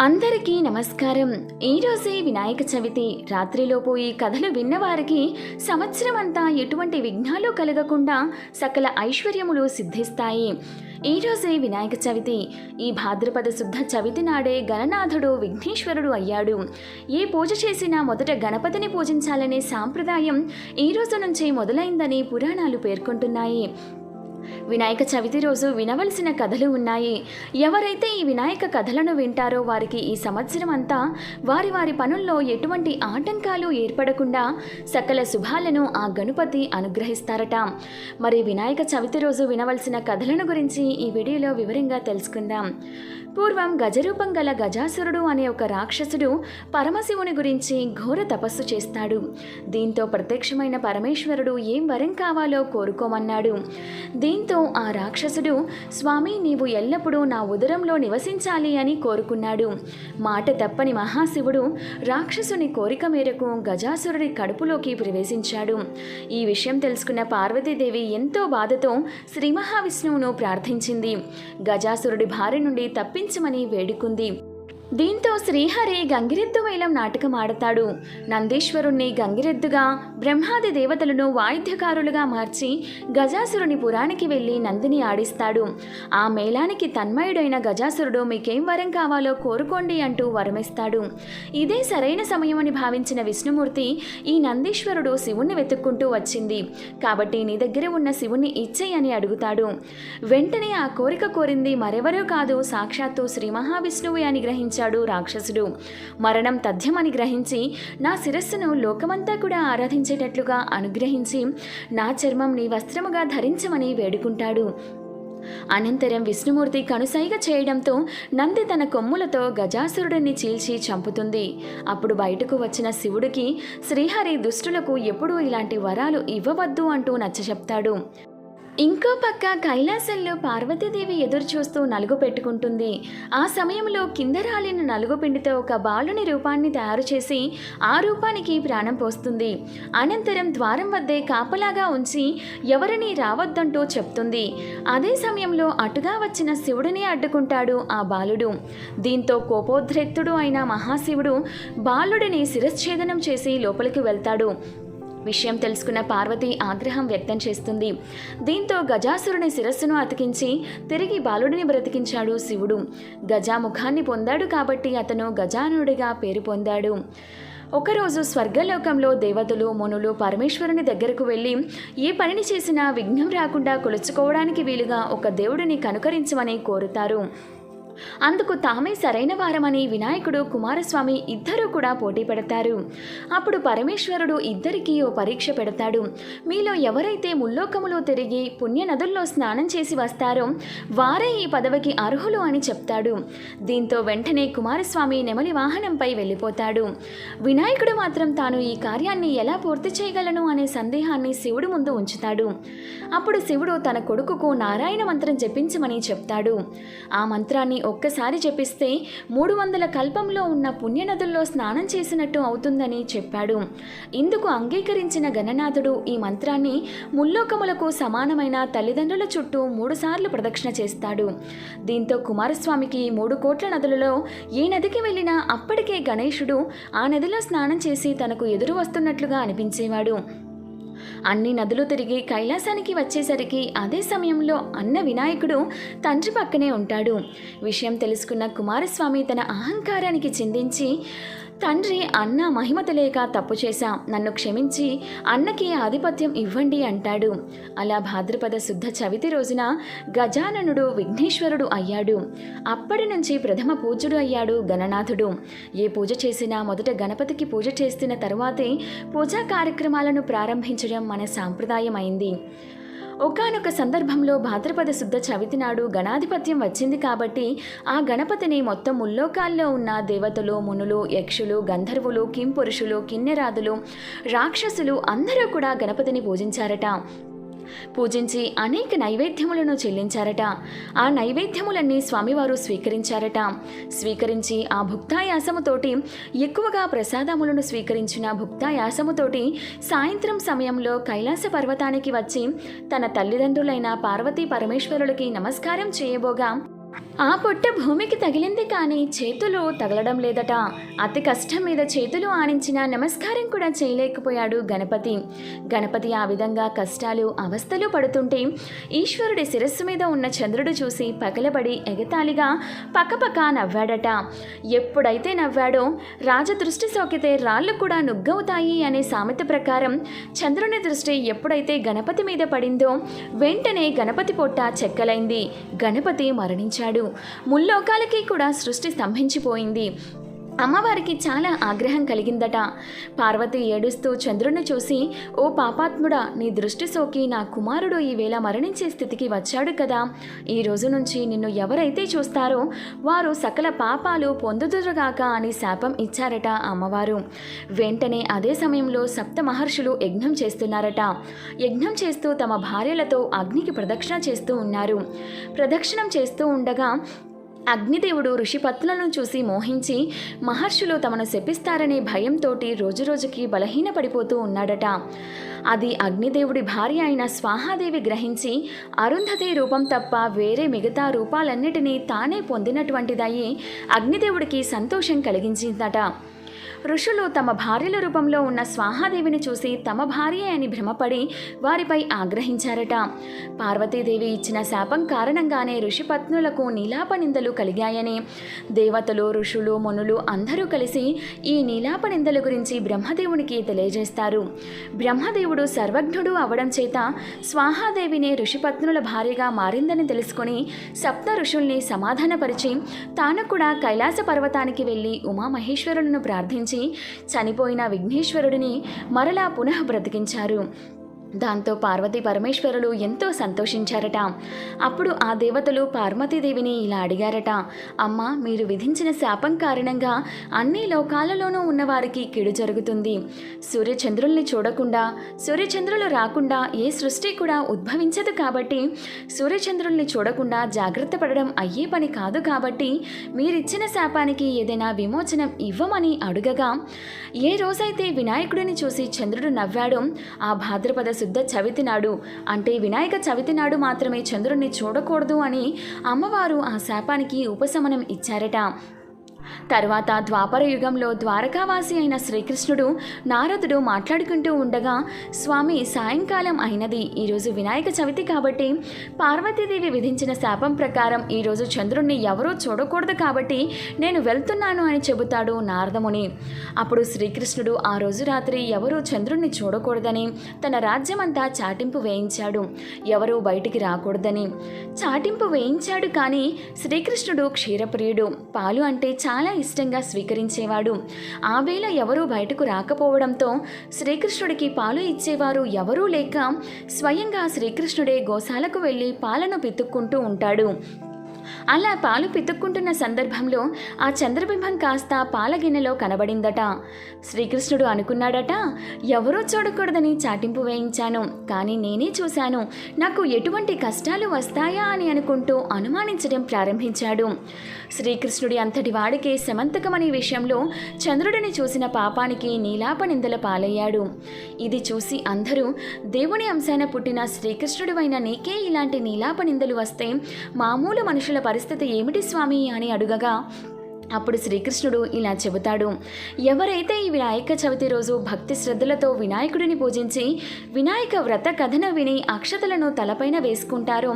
అందరికీ నమస్కారం. ఈరోజే వినాయక చవితి. రాత్రిలోపు ఈ కథలు విన్నవారికి సంవత్సరం అంతా ఎటువంటి విఘ్నాలు కలగకుండా సకల ఐశ్వర్యములు సిద్ధిస్తాయి. ఈరోజే వినాయక చవితి. ఈ భాద్రపద శుద్ధ చవితి నాడే గణనాథుడు విఘ్నేశ్వరుడు అయ్యాడు. ఏ పూజ చేసినా మొదట గణపతిని పూజించాలనే సాంప్రదాయం ఈ రోజు నుంచే మొదలైందని పురాణాలు పేర్కొంటున్నాయి. వినాయక చవితి రోజు వినవలసిన కథలు ఉన్నాయి. ఎవరైతే ఈ వినాయక కథలను వింటారో వారికి ఈ సంవత్సరం అంతా వారి వారి పనుల్లో ఎటువంటి ఆటంకాలు ఏర్పడకుండా సకల శుభాలను ఆ గణపతి అనుగ్రహిస్తారట. మరి వినాయక చవితి రోజు వినవలసిన కథలను గురించి ఈ వీడియోలో వివరంగా తెలుసుకుందాం. పూర్వం గజరూపం గల గజాసురుడు అనే ఒక రాక్షసుడు పరమశివుని గురించి ఘోర తపస్సు చేస్తాడు. దీంతో ప్రత్యక్షమైన పరమేశ్వరుడు ఏం వరం కావాలో కోరుకోమన్నాడు. దీంతో ఆ రాక్షసుడు స్వామి నీవు ఎల్లప్పుడూ నా ఉదరంలో నివసించాలి అని కోరుకున్నాడు. మాట తప్పని మహాశివుడు రాక్షసుని కోరిక మేరకు గజాసురుడి కడుపులోకి ప్రవేశించాడు. ఈ విషయం తెలుసుకున్న పార్వతీదేవి ఎంతో బాధతో శ్రీ మహావిష్ణువును ప్రార్థించింది. గజాసురుడి భార్య నుండి తప్పించమని వేడుకుంది. దీంతో శ్రీహరి గంగిరెద్దు వేలం నాటకం ఆడతాడు నందీశ్వరుణ్ణి గంగిరెద్దుగా బ్రహ్మాది దేవతలను వాయిద్యకారులుగా మార్చి గజాసురుని పురానికి వెళ్ళి నందిని ఆడిస్తాడు. ఆ మేళానికి తన్మయుడైన గజాసురుడు మీకేం వరం కావాలో కోరుకోండి అంటూ వరమిస్తాడు. ఇదే సరైన సమయమని భావించిన విష్ణుమూర్తి ఈ నందీశ్వరుడు శివుణ్ణి వెతుక్కుంటూ వచ్చింది. కాబట్టి నీ దగ్గర ఉన్న శివుణ్ణి ఇచ్చేయని అని అడుగుతాడు. వెంటనే ఆ కోరిక కోరింది మరెవరో కాదు సాక్షాత్తు శ్రీ మహావిష్ణువు అని గ్రహించాడు. రాక్షసుడు. మరణం తథ్యమని గ్రహించి నా శిరస్సును లోకమంతా కూడా ఆరాధించేటట్లుగా అనుగ్రహించి నా చర్మం నీ వస్త్రముగా ధరించమని వేడుకుంటాడు. అనంతరం విష్ణుమూర్తి కనుసైగ చేయడంతో నంది తన కొమ్ములతో గజాసురుడిని చీల్చి చంపుతుంది. అప్పుడు బయటకు వచ్చిన శివుడికి శ్రీహరి దుష్టులకు ఎప్పుడూ ఇలాంటి వరాలు ఇవ్వవద్దు అంటూ నచ్చచెప్తాడు. ఇంకో పక్క కైలాసంలో పార్వతీదేవి ఎదురు చూస్తూ నలుగు పెట్టుకుంటుంది. ఆ సమయంలో కింద రాలిన నలుగు పిండితో ఒక బాలుని రూపాన్ని తయారు చేసి ఆ రూపానికి ప్రాణం పోస్తుంది. అనంతరం ద్వారం వద్దే కాపలాగా ఉంచి ఎవరిని రావద్దంటూ చెప్తుంది. అదే సమయంలో అటుగా వచ్చిన శివుడిని అడ్డుకుంటాడు ఆ బాలుడు. దీంతో కోపోద్రిక్తుడు అయిన మహాశివుడు బాలుడిని శిరశ్ఛేదనం చేసి లోపలికి వెళ్తాడు. విషయం తెలుసుకున్న పార్వతి ఆగ్రహం వ్యక్తం చేస్తుంది. దీంతో గజాసురుని శిరస్సును అతికించి తిరిగి బాలుడిని బ్రతికించాడు శివుడు. గజా ముఖాన్ని పొందాడు కాబట్టి అతను గజానుడిగా పేరు పొందాడు. ఒకరోజు స్వర్గలోకంలో దేవతలు మునులు పరమేశ్వరుని దగ్గరకు వెళ్ళి ఏ పనిని చేసినా విఘ్నం రాకుండా కొలుచుకోవడానికి వీలుగా ఒక దేవుడిని కనుకరించమని కోరుతారు. అందుకు తామే సరైన వారమని వినాయకుడు కుమారస్వామి ఇద్దరూ కూడా పోటీ పెడతారు. అప్పుడు పరమేశ్వరుడు ఇద్దరికీ ఓ పరీక్ష పెడతాడు. మీలో ఎవరైతే ముల్లోకములో తిరిగి పుణ్య నదుల్లో స్నానం చేసి వస్తారో వారే ఈ పదవికి అర్హులు అని చెప్తాడు. దీంతో వెంటనే కుమారస్వామి నెమలి వాహనంపై వెళ్ళిపోతాడు. వినాయకుడు మాత్రం తాను ఈ కార్యాన్ని ఎలా పూర్తి చేయగలను అనే సందేహాన్ని శివుడు ముందు ఉంచుతాడు. అప్పుడు శివుడు తన కొడుకుకు నారాయణ మంత్రం జపించమని చెప్తాడు. ఆ మంత్రాన్ని ఒక్కసారి జపిస్తే మూడు వందల కల్పంలో ఉన్న పుణ్యనదుల్లో స్నానం చేసినట్టు అవుతుందని చెప్పాడు. ఇందుకు అంగీకరించిన గణనాథుడు ఈ మంత్రాన్ని ముల్లోకములకు సమానమైన తల్లిదండ్రుల చుట్టూ మూడుసార్లు ప్రదక్షిణ చేస్తాడు. దీంతో కుమారస్వామికి మూడు కోట్ల నదులలో ఏ నదికి వెళ్ళినా అప్పటికే గణేశుడు ఆ నదిలో స్నానం చేసి తనకు ఎదురు వస్తున్నట్లుగా అనిపించేవాడు. అన్ని నదులు తిరిగి కైలాసానికి వచ్చేసరికి అదే సమయంలో అన్న వినాయకుడు తండ్రి పక్కనే ఉంటాడు. విషయం తెలుసుకున్న కుమారస్వామి తన అహంకారానికి చిందించి తండ్రి అన్న మహిమ తెలియక తప్పు చేశాం. నన్ను క్షమించి అన్నకి ఆధిపత్యం ఇవ్వండి అంటాడు. అలా భాద్రపద శుద్ధ చవితి రోజున గజాననుడు విఘ్నేశ్వరుడు అయ్యాడు. అప్పటి నుంచి ప్రథమ పూజ్యుడు అయ్యాడు గణనాథుడు. ఏ పూజ చేసినా మొదట గణపతికి పూజ చేస్తున్న తరువాతే పూజా కార్యక్రమాలను ప్రారంభించడం మన సాంప్రదాయం అయింది ఒకానొక సందర్భంలో భాద్రపద శుద్ధ చవితి నాడు గణాధిపత్యం వచ్చింది కాబట్టి ఆ గణపతిని మొత్తం ముల్లోకాల్లో ఉన్న దేవతలు మునులు యక్షులు గంధర్వులు కింపురుషులు కిన్నెరాదులు రాక్షసులు అందరూ కూడా గణపతిని పూజించారట. పూజించి అనేక నైవేద్యములను చెల్లించారట. ఆ నైవేద్యములన్నీ స్వామివారు స్వీకరించారట. స్వీకరించి ఆ భుక్తాయాసముతోటి ఎక్కువగా ప్రసాదములను స్వీకరించిన భుక్తాయాసముతోటి సాయంత్రం సమయంలో కైలాస పర్వతానికి వచ్చి తన తల్లిదండ్రులైన పార్వతీ పరమేశ్వరులకి నమస్కారం చేయబోగా ఆ పొట్ట భూమికి తగిలింది కానీ చేతులు తగలడం లేదట. అతి కష్టం మీద చేతులు ఆనించిన నమస్కారం కూడా చేయలేకపోయాడు గణపతి. గణపతి ఆ విధంగా కష్టాలు అవస్థలు పడుతుంటే ఈశ్వరుడి శిరస్సు మీద ఉన్న చంద్రుడు చూసి పగలబడి ఎగతాళిగా పక్కపక్క నవ్వాడట. ఎప్పుడైతే నవ్వాడో రాజదృష్టి సోకితే రాళ్ళు కూడా నుగ్గవుతాయి అనే సామెత ప్రకారం చంద్రుని దృష్టి ఎప్పుడైతే గణపతి మీద పడిందో వెంటనే గణపతి పొట్ట చెక్కలైంది. గణపతి మరణించాడు. ముల్లోకాలకి కూడా సృష్టి స్తంభించిపోయింది. అమ్మవారికి చాలా ఆగ్రహం కలిగిందట. పార్వతి ఏడుస్తూ చంద్రుని చూసి ఓ పాపాత్ముడా నీ దృష్టి సోకి నా కుమారుడు ఈవేళ మరణించే స్థితికి వచ్చాడు కదా. ఈ రోజు నుంచి నిన్ను ఎవరైతే చూస్తారో వారు సకల పాపాలు పొందుదురుగాక అని శాపం ఇచ్చారట అమ్మవారు. వెంటనే అదే సమయంలో సప్త మహర్షులు యజ్ఞం చేస్తున్నారట. యజ్ఞం చేస్తూ తమ భార్యలతో అగ్నికి ప్రదక్షిణ చేస్తూ ఉన్నారు. ప్రదక్షిణం చేస్తూ ఉండగా అగ్నిదేవుడు ఋషిపత్నులను చూసి మోహించి మహర్షులు తమను శపిస్తారనే భయంతోటి రోజురోజుకి బలహీనపడిపోతూ ఉన్నాడట. అది అగ్నిదేవుడి భార్య అయిన స్వాహాదేవి గ్రహించి అరుంధతి రూపం తప్ప వేరే మిగతా రూపాలన్నిటినీ తానే పొందినటువంటిదయ్యి అగ్నిదేవుడికి సంతోషం కలిగించిందట. ఋషులు తమ భార్యల రూపంలో ఉన్న స్వాహాదేవిని చూసి తమ భార్య అని భ్రమపడి వారిపై ఆగ్రహించారట. పార్వతీదేవి ఇచ్చిన శాపం కారణంగానే ఋషిపత్నులకు నీలాప నిందలు కలిగాయని దేవతలు ఋషులు మునులు అందరూ కలిసి ఈ నీలాప నిందల గురించి బ్రహ్మదేవునికి తెలియజేస్తారు. బ్రహ్మదేవుడు సర్వజ్ఞుడు అవడం చేత స్వాహాదేవిని ఋషిపత్నుల భార్యగా మారిందని తెలుసుకొని సప్త ఋషుల్ని సమాధానపరిచి తాను కూడా కైలాస పర్వతానికి వెళ్ళి ఉమామహేశ్వరులను ప్రార్థించి చనిపోయిన విఘ్నేశ్వరుడిని మరలా పునః బ్రతికించారు. దాంతో పార్వతీ పరమేశ్వరులు ఎంతో సంతోషించారట. అప్పుడు ఆ దేవతలు పార్వతీదేవిని ఇలా అడిగారట. అమ్మ మీరు విధించిన శాపం కారణంగా అన్ని లోకాలలోనూ ఉన్నవారికి కీడు జరుగుతుంది. సూర్యచంద్రుల్ని చూడకుండా సూర్యచంద్రులు రాకుండా ఏ సృష్టి కూడా ఉద్భవించదు కాబట్టి సూర్యచంద్రుల్ని చూడకుండా జాగ్రత్త పడడం అయ్యే పని కాదు కాబట్టి మీరిచ్చిన శాపానికి ఏదైనా విమోచనం ఇవ్వమని అడుగగా ఏ రోజైతే వినాయకుడిని చూసి చంద్రుడు నవ్వాడో ఆ భాద్రపద శుద్ధ చవితి నాడు. అంటే వినాయక చవితి నాడు మాత్రమే చంద్రుణ్ణి చూడకూడదు అని అమ్మవారు ఆ శాపానికి ఉపశమనం ఇచ్చారట. తర్వాత ద్వాపర యుగంలో ద్వారకావాసి అయిన శ్రీకృష్ణుడు నారదుడు మాట్లాడుకుంటూ ఉండగా స్వామి సాయంకాలం అయినది. ఈరోజు వినాయక చవితి కాబట్టి పార్వతీదేవి విధించిన శాపం ప్రకారం ఈరోజు చంద్రుణ్ణి ఎవరూ చూడకూడదు కాబట్టి నేను వెళ్తున్నాను అని చెబుతాడు నారదముని. అప్పుడు శ్రీకృష్ణుడు ఆ రోజు రాత్రి ఎవరూ చంద్రుణ్ణి చూడకూడదని తన రాజ్యమంతా చాటింపు వేయించాడు. ఎవరూ బయటికి రాకూడదని చాటింపు వేయించాడు కానీ శ్రీకృష్ణుడు క్షీరప్రియుడు. పాలు అంటే చాలా ఇష్టంగా స్వీకరించేవాడు. ఆ వేళ ఎవరూ బయటకు రాకపోవడంతో శ్రీకృష్ణుడికి పాలు ఇచ్చేవారు ఎవరూ లేక స్వయంగా శ్రీకృష్ణుడే గోశాలకు వెళ్ళి పాలను పితుక్కుంటూ ఉంటాడు. అలా పాలు పితుక్కుంటున్న సందర్భంలో ఆ చంద్రబింబం కాస్త పాల గిన్నెలో కనబడిందట. శ్రీకృష్ణుడు అనుకున్నాడట ఎవరూ చూడకూడదని చాటింపు వేయించాను కానీ నేనే చూశాను. నాకు ఎటువంటి కష్టాలు వస్తాయా అని అనుకుంటూ అనుమానించడం ప్రారంభించాడు. శ్రీకృష్ణుడి అంతటి వాడికి సమంతకమనే విషయంలో చంద్రుడిని చూసిన పాపానికి నీలాప నిందల పాలయ్యాడు. ఇది చూసి అందరూ దేవుని అంశాన పుట్టిన శ్రీకృష్ణుడివైన నీకే ఇలాంటి నీలాప నిందలు వస్తే మామూలు మనుషుల పరిస్థితి ఏమిటి స్వామి అని అడుగగా అప్పుడు శ్రీకృష్ణుడు ఇలా చెబుతాడు. ఎవరైతే ఈ వినాయక చవితి రోజు భక్తి శ్రద్ధలతో వినాయకుడిని పూజించి వినాయక వ్రత కథను విని అక్షతలను తలపైన వేసుకుంటారో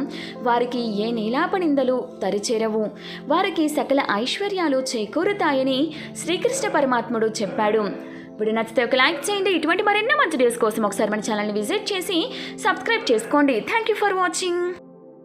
వారికి ఏ నీలాపనిందలు తరిచేరవు. వారికి సకల ఐశ్వర్యాలు చేకూరుతాయని శ్రీకృష్ణ పరమాత్ముడు చెప్పాడు. ఇప్పుడు నచ్చితే ఒక లైక్ చేయండి. ఇటువంటి మరెన్నో మంచి డేస్ కోసం ఒకసారి మన ఛానల్ని విజిట్ చేసి సబ్స్క్రైబ్ చేసుకోండి. Thank you for watching